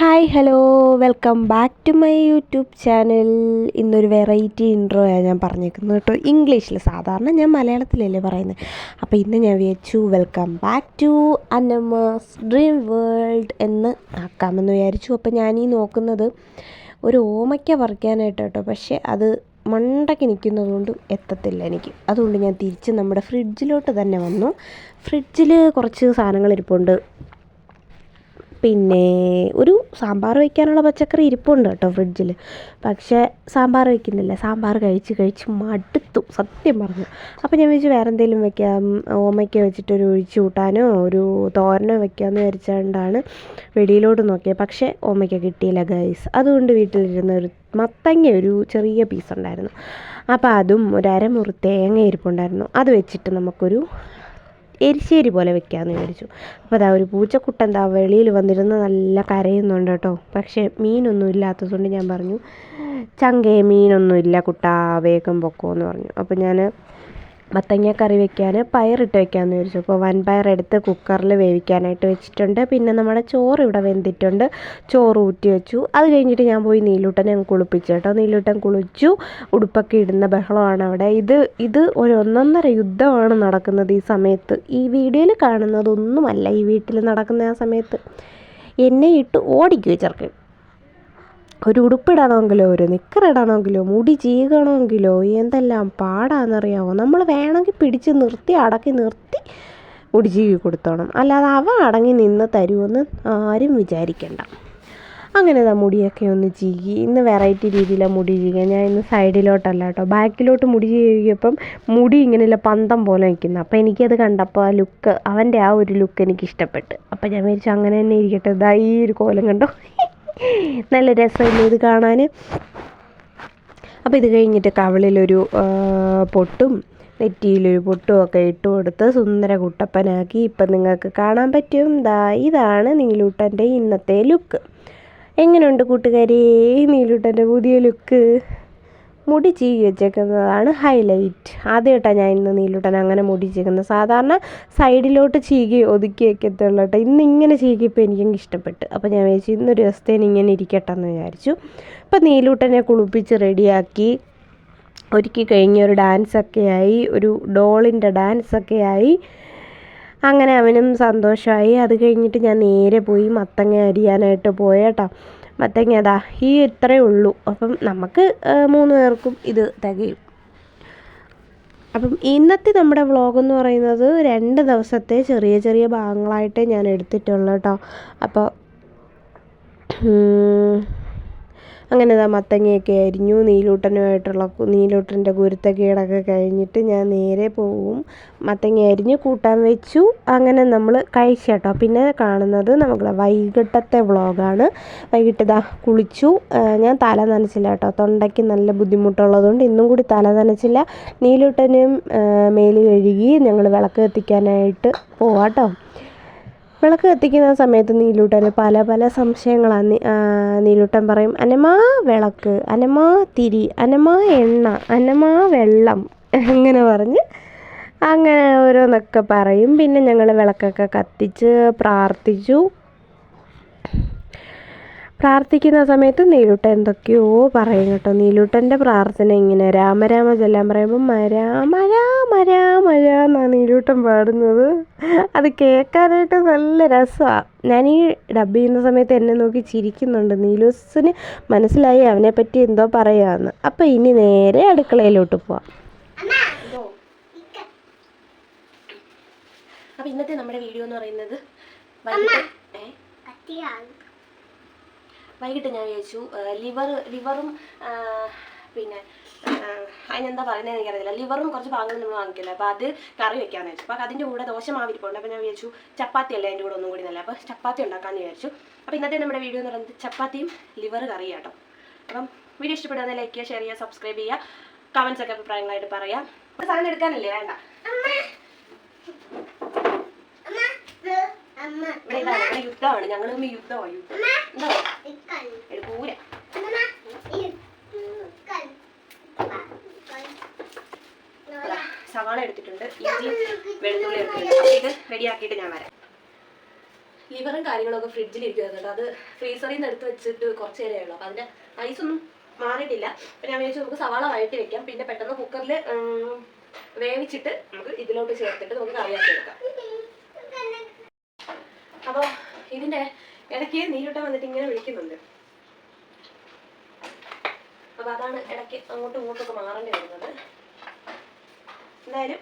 Hi hello. Welcome back to my YouTube channel. ഇന്നൊരു variety ഇൻട്രോയാണ് ഞാൻ പറഞ്ഞേക്കുന്നത് കേട്ടോ. ഇംഗ്ലീഷിൽ സാധാരണ ഞാൻ മലയാളത്തിലല്ലേ പറയുന്നത്. അപ്പോൾ ഇന്ന് ഞാൻ വിചാരിച്ചു welcome back to anonymous dream world എന്ന് ആക്കാമെന്ന് വിചാരിച്ചു. അപ്പോൾ ഈ നോക്കുന്നത് ഒരു ഓമയ്ക്ക പറിക്കാനായിട്ട് കേട്ടോ. പക്ഷേ അത് മണ്ടയ്ക്ക് നിൽക്കുന്നത് കൊണ്ട് എത്തത്തില്ല എനിക്ക്. അതുകൊണ്ട് ഞാൻ തിരിച്ച് നമ്മുടെ ഫ്രിഡ്ജിലോട്ട് തന്നെ വന്നു. ഫ്രിഡ്ജിൽ കുറച്ച് സാധനങ്ങൾ ഇരിപ്പുണ്ട്. പിന്നെ ഒരു സാമ്പാർ വയ്ക്കാനുള്ള പച്ചക്കറി ഇരിപ്പുണ്ട് കേട്ടോ ഫ്രിഡ്ജിൽ പക്ഷേ സാമ്പാർ വയ്ക്കുന്നില്ല. സാമ്പാർ കഴിച്ച് കഴിച്ച് മടുത്തു. സത്യം പറഞ്ഞു. അപ്പോൾ ഞാൻ വിചാരിച്ചു വേറെ എന്തെങ്കിലും വെക്കാം. ഓമയ്ക്ക വെച്ചിട്ടൊരു ഒഴിച്ച് കൂട്ടാനോ ഒരു തോരനോ വെക്കാമെന്ന് വിചാരിച്ചുകൊണ്ടാണ് വെടിയിലോട്ട് നോക്കിയത് പക്ഷേ ഓമയ്ക്ക കിട്ടിയില്ല ഗൈസ് അതുകൊണ്ട് വീട്ടിലിരുന്ന ഒരു മത്തങ്ങ ഒരു ചെറിയ പീസ് ഉണ്ടായിരുന്നു. അപ്പോൾ അതും ഒരു അരമുറി തേങ്ങ ഇരിപ്പുണ്ടായിരുന്നു. അത് വെച്ചിട്ട് നമുക്കൊരു എരിശ്ശേരി പോലെ വെക്കാമെന്ന് വിചാരിച്ചു. അപ്പോൾ അതാ ഒരു പൂച്ചക്കുട്ട എന്താ വെളിയിൽ വന്നിരുന്ന് നല്ല കരയുന്നുണ്ട് കേട്ടോ. പക്ഷേ മീനൊന്നും ഇല്ലാത്തതുകൊണ്ട് ഞാൻ പറഞ്ഞു ചങ്കേ മീനൊന്നും ഇല്ല കുട്ടാ വേഗം പൊക്കോ എന്ന് പറഞ്ഞു. അപ്പോൾ ഞാൻ മത്തങ്ങ കറി വെക്കാൻ പയറിട്ട് വെക്കാമെന്ന് വിചാരിച്ചു. അപ്പോൾ വൻ എടുത്ത് കുക്കറിൽ വേവിക്കാനായിട്ട് വെച്ചിട്ടുണ്ട്. പിന്നെ നമ്മുടെ ചോറ് ഇവിടെ വെന്തിട്ടുണ്ട്. ചോറ് ഊറ്റി വെച്ചു. അത് കഴിഞ്ഞിട്ട് ഞാൻ പോയി നീലൂട്ടനെ കുളിപ്പിച്ചു കേട്ടോ. നീലൂട്ടൻ കുളിച്ചു. ഉടുപ്പൊക്കെ ഇടുന്ന ബഹളമാണ് അവിടെ. ഇത് ഇത് ഒരു ഒന്നൊന്നര യുദ്ധമാണ് നടക്കുന്നത് ഈ സമയത്ത്. ഈ വീഡിയോയിൽ കാണുന്നതൊന്നുമല്ല ഈ വീട്ടിൽ നടക്കുന്ന ആ സമയത്ത്. എന്നെ ഇട്ട് ഓടിക്കുക ഒരു ഉടുപ്പിടണമെങ്കിലോ ഒരു നിക്കറിടണമെങ്കിലോ മുടി ചീകണമെങ്കിലോ എന്തെല്ലാം പാടാന്നറിയാമോ നമ്മൾ വേണമെങ്കിൽ പിടിച്ച് നിർത്തി അടക്കി നിർത്തി മുടി ചീകി കൊടുത്തോണം. അല്ലാതെ അവ അടങ്ങി നിന്ന് തരുമെന്ന് ആരും വിചാരിക്കണ്ട. അങ്ങനെ ഇതാ മുടിയൊക്കെ ഒന്ന് ചീകി. ഇന്ന് വെറൈറ്റി രീതിയിലാണ് മുടി ചീകുക ഞാൻ ഇന്ന് സൈഡിലോട്ടല്ല കേട്ടോ. ബാക്കിലോട്ട് മുടി ചീകിയപ്പം മുടി ഇങ്ങനെയുള്ള പന്തം പോലെ നിൽക്കുന്നു. അപ്പോൾ എനിക്കത് കണ്ടപ്പോൾ ആ ലുക്ക് അവന്റെ ആ ഒരു ലുക്ക് എനിക്ക് ഇഷ്ടപ്പെട്ട് അപ്പോൾ ഞാൻ വിചാരിച്ചു അങ്ങനെ തന്നെ ഇരിക്കട്ടെ. ഇതാ ഈ ഒരു കോലം കണ്ടോ? നല്ല രസമല്ലേ ഇത് കാണാൻ. അപ്പോൾ ഇത് കഴിഞ്ഞിട്ട് കവളിലൊരു പൊട്ടും നെറ്റിയിലൊരു പൊട്ടും ഒക്കെ ഇട്ട് കൊടുത്ത് സുന്ദര കുട്ടപ്പനാക്കി ഇപ്പം നിങ്ങൾക്ക് കാണാൻ പറ്റും. ദാ ഇതാണ് നീലൂട്ടന്റെ ഇന്നത്തെ ലുക്ക്. എങ്ങനെയുണ്ട് കൂട്ടുകാരി നീലൂട്ടന്റെ പുതിയ ലുക്ക്? മുടി ചീകി വെച്ചേക്കുന്നതാണ് ഹൈലൈറ്റ് ആദ്യമായിട്ടാണ് ഞാൻ ഇന്ന് നീലൂട്ടൻ അങ്ങനെ മുടി ചീകുന്നത് സാധാരണ സൈഡിലോട്ട് ചീകി ഒതുക്കി വെക്കത്തുള്ളൂ കേട്ടോ. ഇന്ന് ഇങ്ങനെ ചീകിയപ്പോൾ എനിക്കും ഇഷ്ടപ്പെട്ടു. അപ്പോൾ ഞാൻ വിചാരിച്ചു ഇന്നൊരു ദിവസത്തേന് ഇങ്ങനെ ഇരിക്കട്ടെ എന്ന് വിചാരിച്ചു. അപ്പോൾ നീലൂട്ടനെ കുളിപ്പിച്ച് റെഡിയാക്കി. ഒരുക്കി കഴിഞ്ഞ് ഒരു ഡാൻസൊക്കെ ആയി. ഒരു ഡോളിന്റെ ഡാൻസൊക്കെ ആയി. അങ്ങനെ അവനും സന്തോഷമായി. അത് കഴിഞ്ഞിട്ട് ഞാൻ നേരെ പോയി മത്തങ്ങ അരിയാനായിട്ട് പോയേട്ടാ. മത്തങ്ങ അതാ ഈ ഇത്രയേ ഉള്ളൂ. അപ്പം നമുക്ക് മൂന്ന് പേർക്കും ഇത് തികയും. അപ്പം ഇന്നത്തെ നമ്മുടെ വ്ളോഗ് എന്ന് പറയുന്നത് രണ്ട് ദിവസത്തെ ചെറിയ ചെറിയ ഭാഗങ്ങളായിട്ടേ ഞാൻ എടുത്തിട്ടുള്ളൂ കേട്ടോ. അപ്പോൾ അങ്ങനെ ഇതാ മത്തങ്ങയൊക്കെ അരിഞ്ഞു നീലൂട്ടനുമായിട്ടുള്ള നീലൂട്ടന്റെ ഗുരുത്തക്കേടൊക്കെ കഴിഞ്ഞിട്ട് ഞാൻ നേരെ പോവും. മത്തങ്ങ അരിഞ്ഞ് കൂട്ടാൻ വെച്ചു. അങ്ങനെ നമ്മൾ കഴിച്ചു കേട്ടോ പിന്നെ കാണുന്നത് നമുക്ക് വൈകിട്ടത്തെ വ്ളോഗാണ്. വൈകിട്ട് ഇതാ കുളിച്ചു. ഞാൻ തല നനച്ചില്ല കേട്ടോ. തൊണ്ടയ്ക്ക് നല്ല ബുദ്ധിമുട്ടുള്ളതുകൊണ്ട് ഇന്നും കൂടി തല നനച്ചില്ല. നീലൂട്ടനും മേൽ കഴുകി ഞങ്ങൾ വിളക്ക് കത്തിക്കാനായിട്ട് പോവാട്ടോ. വിളക്ക് കത്തിക്കുന്ന സമയത്ത് നീലൂട്ടന് പല പല സംശയങ്ങളാണ് നീലൂട്ടൻ പറയും. അനമാ വിളക്ക് അനമാ തിരി അനമാ എണ്ണ അനമാ വെള്ളം അങ്ങനെ പറഞ്ഞ് അങ്ങനെ ഓരോന്നൊക്കെ പറയും. പിന്നെ ഞങ്ങൾ വിളക്കൊക്കെ കത്തിച്ച് പ്രാർത്ഥിച്ചു. പ്രാർത്ഥിക്കുന്ന സമയത്ത് നീലൂട്ടൻ എന്തൊക്കെയോ പറയും കേട്ടോ. നീലൂട്ടന്റെ പ്രാർത്ഥന ഇങ്ങനെ രാമരാമ ചെല്ലാൻ പറയുമ്പോൾ മരാ മരാ മരാ എന്നാണ് നീലൂട്ടൻ പാടുന്നത്. അത് കേൾക്കാനായിട്ട് നല്ല രസമാണ് ഞാൻ ഈ ഡബ് ചെയ്യുന്ന സമയത്ത് എന്നെ നോക്കി ചിരിക്കുന്നുണ്ട്. നീലൂസിന് മനസ്സിലായി അവനെ പറ്റി എന്തോ പറയാമെന്ന് അപ്പോൾ ഇനി നേരെ അടുക്കളയിലോട്ട് പോവാം. അപ്പോൾ ഇന്നത്തെ നമ്മുടെ വീഡിയോ എന്ന് പറയുന്നത് വൈകിട്ട് വൈകിട്ട് ഞാൻ വിചാരിച്ചു ലിവർ ലിവറും പിന്നെ അതിനെന്താ പറയുന്നത് എനിക്കറിയില്ല ലിവറും കുറച്ച് ഭാഗങ്ങൾ നമ്മൾ വാങ്ങിക്കില്ല? അപ്പോൾ അത് കറി വെക്കാമെന്ന് വെച്ചു അപ്പോൾ അതിന്റെ കൂടെ ദോശ മാവിരിപ്പുണ്ട്. അപ്പോൾ ഞാൻ വിചാരിച്ചു ചപ്പാത്തി അല്ലേ അതിന്റെ കൂടെ ഒന്നും കൂടി നല്ല? അപ്പോൾ ചപ്പാത്തി ഉണ്ടാക്കാമെന്ന് വിചാരിച്ചു. അപ്പോൾ ഇന്നത്തെ നമ്മുടെ വീഡിയോ എന്ന് പറയുന്നത് ചപ്പാത്തിയും ലിവർ കറി കേട്ടോ അപ്പം വീഡിയോ ഇഷ്ടപ്പെടുന്ന ലൈക്ക് ചെയ്യുക ഷെയർ ചെയ്യുക സബ്സ്ക്രൈബ് ചെയ്യുക കമൻസ് ഒക്കെ അഭിപ്രായങ്ങളായിട്ട് പറയാം സാധനം എടുക്കാനല്ലേ? വേണ്ട. ഇവിടെ ഇതാണ് ഇവിടെ യുദ്ധമാണ്. ഞങ്ങൾ തമ്മിൽ യുദ്ധമാണ് യുദ്ധം. എന്താ എടുക്കൂല സവാള എടുത്തിട്ടുണ്ട്. ഇഞ്ചി വെളുത്തുള്ളി എടുത്തിട്ടുണ്ട്. ഇത് റെഡിയാക്കിയിട്ട് ഞാൻ വരാം. ലിവറും കാര്യങ്ങളൊക്കെ ഫ്രിഡ്ജിൽ ഇരിക്കുന്നുണ്ട് അത് ഫ്രീസറിൽ നിന്ന് എടുത്ത് വെച്ചിട്ട് കുറച്ച് നേരമേ ഉള്ളൂ. അപ്പം അതിന്റെ ഐസൊന്നും മാറിയിട്ടില്ല. അപ്പം ഞാൻ വിചാരിച്ചു നമുക്ക് സവാള വഴറ്റി വെക്കാം. പിന്നെ പെട്ടെന്ന് കുക്കറിൽ വേവിച്ചിട്ട് നമുക്ക് ഇതിലോട്ട് ചേർത്തിട്ട് നമുക്ക് കറിയാക്കി എടുക്കാം. അപ്പോൾ ഇതിന്റെ ഇടയ്ക്ക് നീരുട്ടം വന്നിട്ട് ഇങ്ങനെ വിളിക്കുന്നുണ്ട്. അപ്പോൾ അതാണ് ഇടയ്ക്ക് അങ്ങോട്ടും ഇങ്ങോട്ടും ഒക്കെ മാറേണ്ടി വരുന്നത്. എന്തായാലും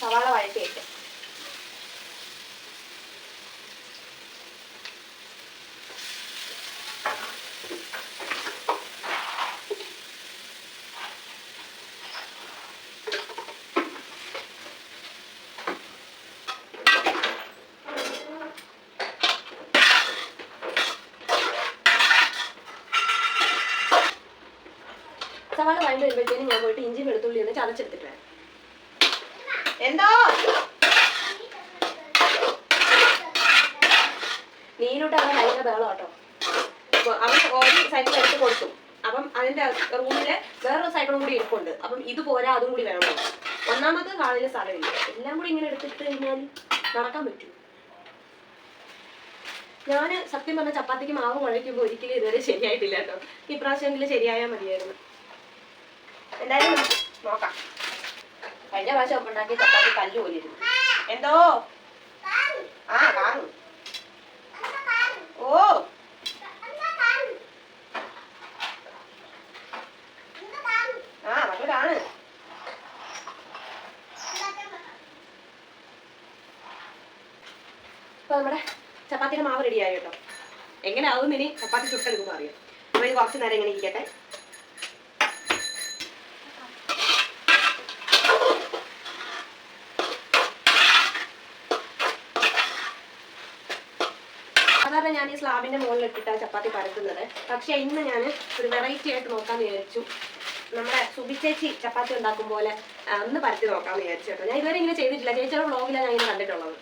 സവാള വഴറ്റി സവാള വരുമ്പോഴത്തേനും ഞാൻ പോയിട്ട് ഇഞ്ചി വെളുത്തുള്ളി ഒന്ന് ചതച്ചെടുത്തിട്ട് വരാം. എന്തോ? നീനോട്ട് അവൻ ഭയങ്കര ബഹളം കേട്ടോ. അവൻ ഓരോ സൈഡിൽ എടുത്ത് കൊടുത്തു. അപ്പം അതിന്റെ റൂമിൽ വേറൊരു സൈഡിലും കൂടി ഇരിപ്പുണ്ട്. അപ്പം ഇത് പോരാ അതും കൂടി വേണം ഒന്നാമത് കാളിലെ സ്ഥലമില്ല. എല്ലാം കൂടി ഇങ്ങനെ എടുത്തിട്ട് കഴിഞ്ഞാൽ നടക്കാൻ പറ്റൂ. ഞാൻ സത്യം പറഞ്ഞ ചപ്പാത്തിക്ക് മാവ് കുഴയ്ക്കുമ്പോൾ ഒരിക്കലും ഇതുവരെ ശരിയായിട്ടില്ല കേട്ടോ. ഇപ്രാവശ്യമെങ്കിലും ശരിയായാൽ മതിയായിരുന്നു. എന്തായാലും നോക്കാം. കഴിഞ്ഞ പ്രാവശ്യം ഉണ്ടാക്കിയ ചപ്പാത്തി കല്ല് പോലിരുന്നു എന്തോ? ആ കാണു. ഓ. ആ മറ്റൊരാണ് ഇപ്പൊ നമ്മുടെ ചപ്പാത്തിയുടെ മാവ് റെഡിയായി കേട്ടോ എങ്ങനെ ആവും ഇനി? ചപ്പാത്തി ചുട്ടെടുക്കുമ്പോൾ അറിയാം. അപ്പൊ ഇത് കുറച്ച് നേരം ഇങ്ങനെ ഇരിക്കട്ടെ. സാധാരണ ഞാൻ ഈ സ്ലാബിന്റെ മുകളിൽ ഇട്ടിട്ടാണ് ചപ്പാത്തി പരത്തുന്നത്. പക്ഷേ ഇന്ന് ഞാൻ ഒരു വെറൈറ്റി ആയിട്ട് നോക്കാൻ വിചാരിച്ചു. നമ്മുടെ സുബിച്ചേച്ചി ചപ്പാത്തി ഉണ്ടാക്കും പോലെ ഒന്ന് പരത്തി നോക്കാമെന്ന് വിചാരിച്ചു കേട്ടോ. ഞാൻ ഇതുവരെ ഇങ്ങനെ ചെയ്തിട്ടില്ല. ചേച്ചിയുടെ വ്ളോഗിലാണ് ഞാൻ ഇങ്ങനെ കണ്ടിട്ടുള്ളത്.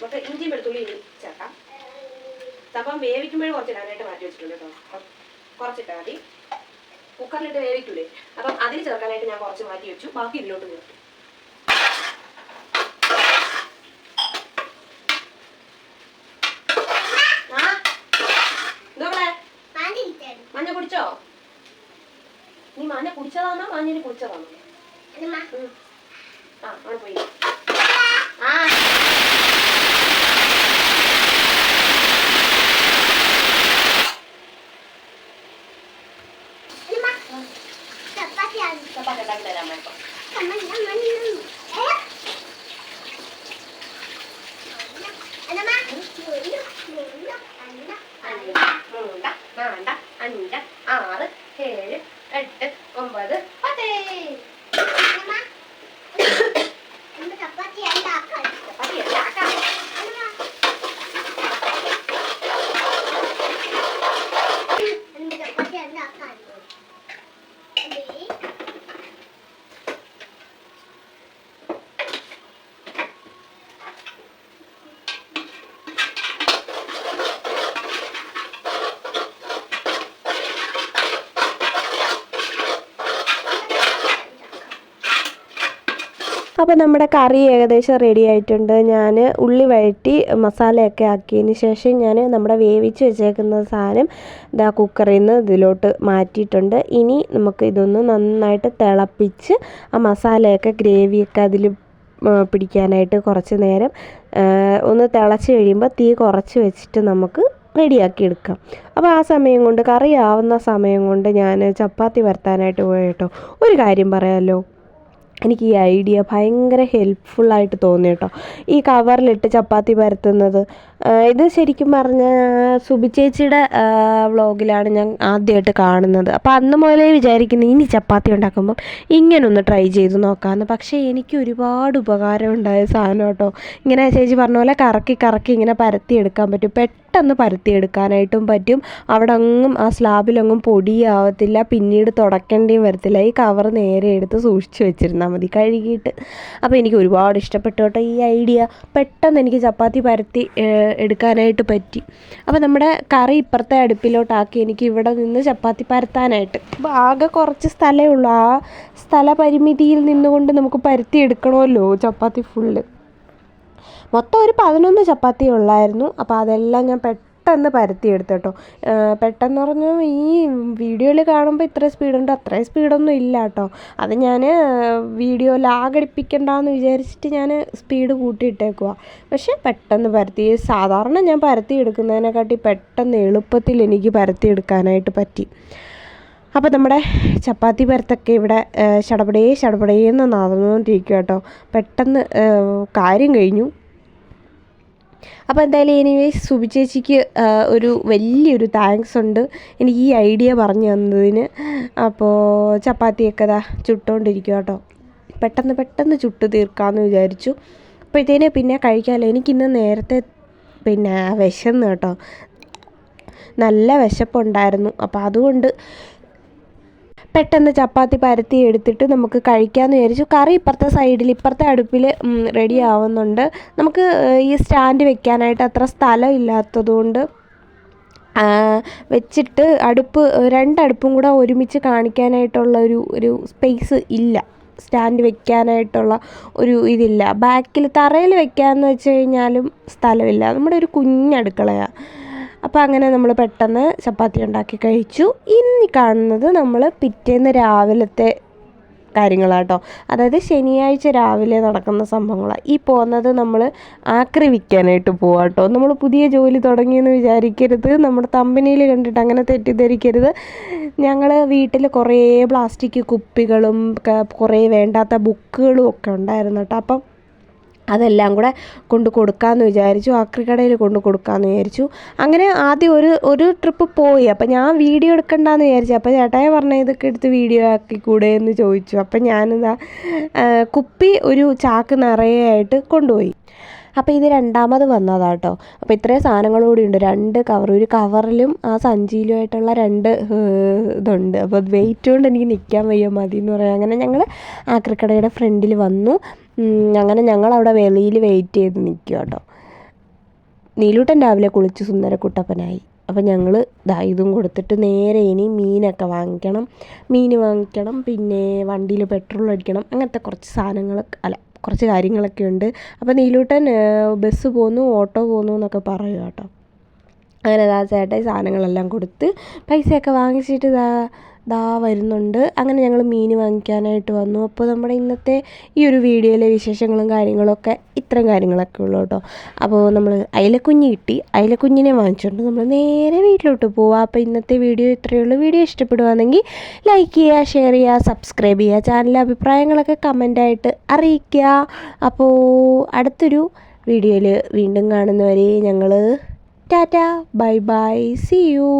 നമുക്ക് ഇഞ്ചിയും വെളുത്തുള്ളി ഇനി ചേർക്കാം. അപ്പം വേവിക്കുമ്പോഴും കുറച്ച് ഇടാനായിട്ട് മാറ്റി വെച്ചിട്ടുണ്ട് കേട്ടോ. കുറച്ചിട്ടാൽ മതി. കുക്കറിലിട്ട് വേവിക്കൂലേ. അപ്പം അതിൽ ചേർക്കാനായിട്ട് ഞാൻ കുറച്ച് മാറ്റി വെച്ചു. ബാക്കി ഇതിലോട്ട് ചേർത്തു മഞ്ഞ കുടിച്ചതാണോ മഞ്ഞിന് കുടിച്ചതാണോ ഉം. ആ അവിടെ പോയി ആ ചപ്പാത്തി ഉണ്ടാക്കി തരാം അമ്മ ഇപ്പൊ അഞ്ച് മൂന്ന് നാല് അഞ്ച് ആറ് ഏഴ് എട്ട് ഒമ്പത് പത്തേ ചപ്പാത്തി എല്ലാം ആക്കാം അപ്പോൾ നമ്മുടെ കറി ഏകദേശം റെഡി ആയിട്ടുണ്ട്. ഞാൻ ഉള്ളി വഴറ്റി മസാലയൊക്കെ ആക്കിയതിന് ശേഷം ഞാൻ നമ്മുടെ വേവിച്ച് വെച്ചേക്കുന്ന സാധനം ഇതാ കുക്കറിൽ നിന്ന് ഇതിലോട്ട് മാറ്റിയിട്ടുണ്ട്. ഇനി നമുക്ക് ഇതൊന്ന് നന്നായിട്ട് തിളപ്പിച്ച് ആ മസാലയൊക്കെ ഗ്രേവിയൊക്കെ അതിൽ പിടിക്കാനായിട്ട് കുറച്ച് നേരം ഒന്ന് തിളച്ച് കഴിയുമ്പോൾ തീ കുറച്ച് വെച്ചിട്ട് നമുക്ക് റെഡിയാക്കി എടുക്കാം. അപ്പോൾ ആ സമയം കൊണ്ട് കറി ആവുന്ന സമയം കൊണ്ട് ഞാൻ ചപ്പാത്തി വരുത്താനായിട്ട് പോയിട്ടോ. ഒരു കാര്യം പറയാമല്ലോ എനിക്ക് ഈ ഐഡിയ ഭയങ്കര ഹെൽപ്ഫുള്ളായിട്ട് തോന്നി കേട്ടോ. ഈ കവറിലിട്ട് ചപ്പാത്തി പരത്തുന്നത്. ഇത് ശരിക്കും പറഞ്ഞാൽ സുബി ചേച്ചിയുടെ വ്ളോഗിലാണ് ഞാൻ ആദ്യമായിട്ട് കാണുന്നത്. അപ്പോൾ അന്ന് മുതലേ വിചാരിക്കുന്നു ഇനി ചപ്പാത്തി ഉണ്ടാക്കുമ്പം ഇങ്ങനൊന്ന് ട്രൈ ചെയ്ത് നോക്കാമെന്ന് പക്ഷേ എനിക്ക് ഒരുപാട് ഉപകാരം ഉണ്ടായ സാധനം കേട്ടോ. ഇങ്ങനെ ചേച്ചി പറഞ്ഞ പോലെ കറക്കി കറക്കി ഇങ്ങനെ പരത്തി എടുക്കാൻ പറ്റും. പെട്ടെന്ന് പരത്തി എടുക്കാനായിട്ടും പറ്റും. അവിടെ അങ്ങും ആ സ്ലാബിലൊന്നും പൊടിയാവത്തില്ല. പിന്നീട് തുടക്കേണ്ടിയും വരത്തില്ല. ഈ കവർ നേരെ എടുത്ത് സൂക്ഷിച്ചു വെച്ചിരുന്നാൽ മതി. കഴുകിയിട്ട്. അപ്പോൾ എനിക്ക് ഒരുപാട് ഇഷ്ടപ്പെട്ടു കേട്ടോ ഈ ഐഡിയ. പെട്ടെന്ന് എനിക്ക് ചപ്പാത്തി പരത്തി എടുക്കാനായിട്ട് പറ്റി. അപ്പോൾ നമ്മുടെ കറി ഇപ്പുറത്തെ അടുപ്പിലോട്ടാക്കി എനിക്ക് ഇവിടെ നിന്ന് ചപ്പാത്തി പരത്താനായിട്ട്. അപ്പോൾ ആകെ കുറച്ച് സ്ഥലമേ ഉള്ളൂ. ആ സ്ഥല പരിമിതിയിൽ നിന്നുകൊണ്ട് നമുക്ക് പരത്തി എടുക്കണമല്ലോ ചപ്പാത്തി ഫുള്ള് മൊത്തം ഒരു പതിനൊന്ന് ചപ്പാത്തി ഉള്ളായിരുന്നു. അപ്പോൾ അതെല്ലാം ഞാൻ പെട്ടെന്ന് പരത്തിയെടുത്തു കേട്ടോ. പെട്ടെന്ന് പറഞ്ഞു ഈ വീഡിയോയിൽ കാണുമ്പോൾ ഇത്ര സ്പീഡുണ്ട് അത്രയും സ്പീഡൊന്നും ഇല്ല കേട്ടോ. അത് ഞാൻ വീഡിയോ ലാഗടിപ്പിക്കണ്ടെന്ന് വിചാരിച്ചിട്ട് ഞാൻ സ്പീഡ് കൂട്ടിയിട്ടേക്കുക പക്ഷേ പെട്ടെന്ന് പരത്തി സാധാരണ ഞാൻ പരത്തി എടുക്കുന്നതിനെക്കാട്ടി പെട്ടെന്ന് എളുപ്പത്തിൽ എനിക്ക് പരത്തി എടുക്കാനായിട്ട് പറ്റി. അപ്പോൾ നമ്മുടെ ചപ്പാത്തി പരത്തൊക്കെ ഇവിടെ ചടപടേ ശടപടേന്ന് നടന്നുകൊണ്ടിരിക്കുക കേട്ടോ. പെട്ടെന്ന് കാര്യം കഴിഞ്ഞു. അപ്പോൾ എന്തായാലും എനിവേസ് സുബി ചേച്ചിക്ക് ഒരു വലിയൊരു താങ്ക്സ് ഉണ്ട്. എനിക്ക് ഈ ഐഡിയ പറഞ്ഞു തന്നതിന്. അപ്പോൾ ചപ്പാത്തിയൊക്കെ ഇതാ ചുട്ടുകൊണ്ടിരിക്കുക കേട്ടോ. പെട്ടെന്ന് പെട്ടെന്ന് ചുട്ട് തീർക്കാമെന്ന് വിചാരിച്ചു. അപ്പോഴത്തേന് പിന്നെ കഴിക്കാമല്ലോ എനിക്കിന്ന് നേരത്തെ പിന്നെ വിശന്ന് കേട്ടോ. നല്ല വിശപ്പുണ്ടായിരുന്നു. അപ്പോൾ അതുകൊണ്ട് പെട്ടെന്ന് ചപ്പാത്തി പരത്തി എടുത്തിട്ട് നമുക്ക് കഴിക്കാമെന്ന് വിചാരിച്ചു. കറി ഇപ്പുറത്തെ സൈഡിൽ ഇപ്പുറത്തെ അടുപ്പിൽ റെഡി ആവുന്നുണ്ട്. നമുക്ക് ഈ സ്റ്റാൻഡ് വെക്കാനായിട്ട് അത്ര സ്ഥലം ഇല്ലാത്തതുകൊണ്ട് വെച്ചിട്ട് അടുപ്പ് രണ്ടടുപ്പും കൂടെ ഒരുമിച്ച് കാണിക്കാനായിട്ടുള്ള ഒരു ഒരു സ്പേസ് ഇല്ല. സ്റ്റാൻഡ് വെക്കാനായിട്ടുള്ള ഒരു ഇതില്ല. ബാക്കിൽ തറയിൽ വെക്കാമെന്ന് വെച്ച് കഴിഞ്ഞാലും സ്ഥലമില്ല. നമ്മുടെ ഒരു കുഞ്ഞടുക്കളയാണ് അപ്പോൾ അങ്ങനെ നമ്മൾ പെട്ടെന്ന് ചപ്പാത്തി ഉണ്ടാക്കി കഴിച്ചു. ഇനി കാണുന്നത് നമ്മൾ പിറ്റേന്ന് രാവിലത്തെ കാര്യങ്ങളാട്ടോ. അതായത് ശനിയാഴ്ച രാവിലെ നടക്കുന്ന സംഭവങ്ങളാണ് ഈ പോകുന്നത് നമ്മൾ ആക്രി വിൽക്കാനായിട്ട് പോവാട്ടോ. നമ്മൾ പുതിയ ജോലി തുടങ്ങിയെന്ന് വിചാരിക്കരുത്. നമ്മുടെ തമ്പനിയിൽ കണ്ടിട്ട് അങ്ങനെ തെറ്റിദ്ധരിക്കരുത്. ഞങ്ങൾ വീട്ടിൽ കുറേ പ്ലാസ്റ്റിക് കുപ്പികളും കുറേ വേണ്ടാത്ത ബുക്കുകളും ഒക്കെ ഉണ്ടായിരുന്നു കേട്ടോ. അപ്പം അതെല്ലാം കൂടെ കൊണ്ട് കൊടുക്കാമെന്ന് വിചാരിച്ചു ആക്രിക്കടയിൽ കൊണ്ട് കൊടുക്കാമെന്ന് വിചാരിച്ചു. അങ്ങനെ ആദ്യം ഒരു ഒരു ട്രിപ്പ് പോയി. അപ്പം ഞാൻ വീഡിയോ എടുക്കണ്ടെന്ന് വിചാരിച്ചു. അപ്പോൾ ചേട്ടായി പറഞ്ഞ ഇതൊക്കെ എടുത്ത് വീഡിയോ ആക്കിക്കൂടെ എന്ന് ചോദിച്ചു. അപ്പം ഞാനിതാ കുപ്പി ഒരു ചാക്ക് നിറയെ ആയിട്ട് കൊണ്ടുപോയി. അപ്പോൾ ഇത് രണ്ടാമത് വന്നതാട്ടോ അപ്പോൾ ഇത്രയും സാധനങ്ങൾ കൂടി ഉണ്ട്. രണ്ട് കവർ ഒരു കവറിലും ആ സഞ്ചിയിലുമായിട്ടുള്ള രണ്ട് ഇതുണ്ട്. അപ്പോൾ വെയിറ്റ് കൊണ്ട് എനിക്ക് നിൽക്കാൻ വയ്യ മതി എന്ന് പറയാം. അങ്ങനെ ഞങ്ങൾ ആക്രിക്കടയുടെ ഫ്രണ്ടിൽ വന്നു. അങ്ങനെ ഞങ്ങൾ അവിടെ വെളിയിൽ വെയിറ്റ് ചെയ്ത് നിൽക്കുക കേട്ടോ നീലൂട്ടൻ രാവിലെ കുളിച്ച് സുന്ദരക്കുട്ടപ്പനായി. അപ്പം ഞങ്ങൾ ദാ ഇതും കൊടുത്തിട്ട് നേരെ ഇനി മീനൊക്കെ വാങ്ങിക്കണം. മീൻ വാങ്ങിക്കണം പിന്നെ വണ്ടിയിൽ പെട്രോൾ അടിക്കണം അങ്ങനത്തെ കുറച്ച് സാധനങ്ങൾ അല്ല കുറച്ച് കാര്യങ്ങളൊക്കെ ഉണ്ട്. അപ്പോൾ നീലൂട്ടൻ ബസ് പോന്നു ഓട്ടോ പോന്നു എന്നൊക്കെ പറയുക കേട്ടോ അങ്ങനെ ദാ ചേട്ടായി സാധനങ്ങളെല്ലാം കൊടുത്ത് പൈസയൊക്കെ വാങ്ങിച്ചിട്ട് ദാ ദാ വരുന്നുണ്ട്. അങ്ങനെ ഞങ്ങൾ മീൻ വാങ്ങിക്കാനായിട്ട് വന്നു. അപ്പോൾ നമ്മുടെ ഇന്നത്തെ ഈ ഒരു വീഡിയോയിലെ വിശേഷങ്ങളും കാര്യങ്ങളൊക്കെ ഇത്രയും കാര്യങ്ങളൊക്കെ ഉള്ളൂ കേട്ടോ. അപ്പോൾ നമ്മൾ അയിലക്കുഞ്ഞ് കിട്ടി. അയിലക്കുഞ്ഞിനെ വാങ്ങിച്ചുകൊണ്ട് നമ്മൾ നേരെ വീട്ടിലോട്ട് പോവാം. അപ്പോൾ ഇന്നത്തെ വീഡിയോ ഇത്രയേ ഉള്ളൂ. വീഡിയോ ഇഷ്ടപ്പെടുവാണെങ്കിൽ ലൈക്ക് ചെയ്യുക ഷെയർ ചെയ്യുക സബ്സ്ക്രൈബ് ചെയ്യുക. ചാനലിലെ അഭിപ്രായങ്ങളൊക്കെ കമന്റായിട്ട് അറിയിക്കുക. അപ്പോൾ അടുത്തൊരു വീഡിയോയിൽ വീണ്ടും കാണുന്നവരെ ഞങ്ങൾ tata. Bye bye see you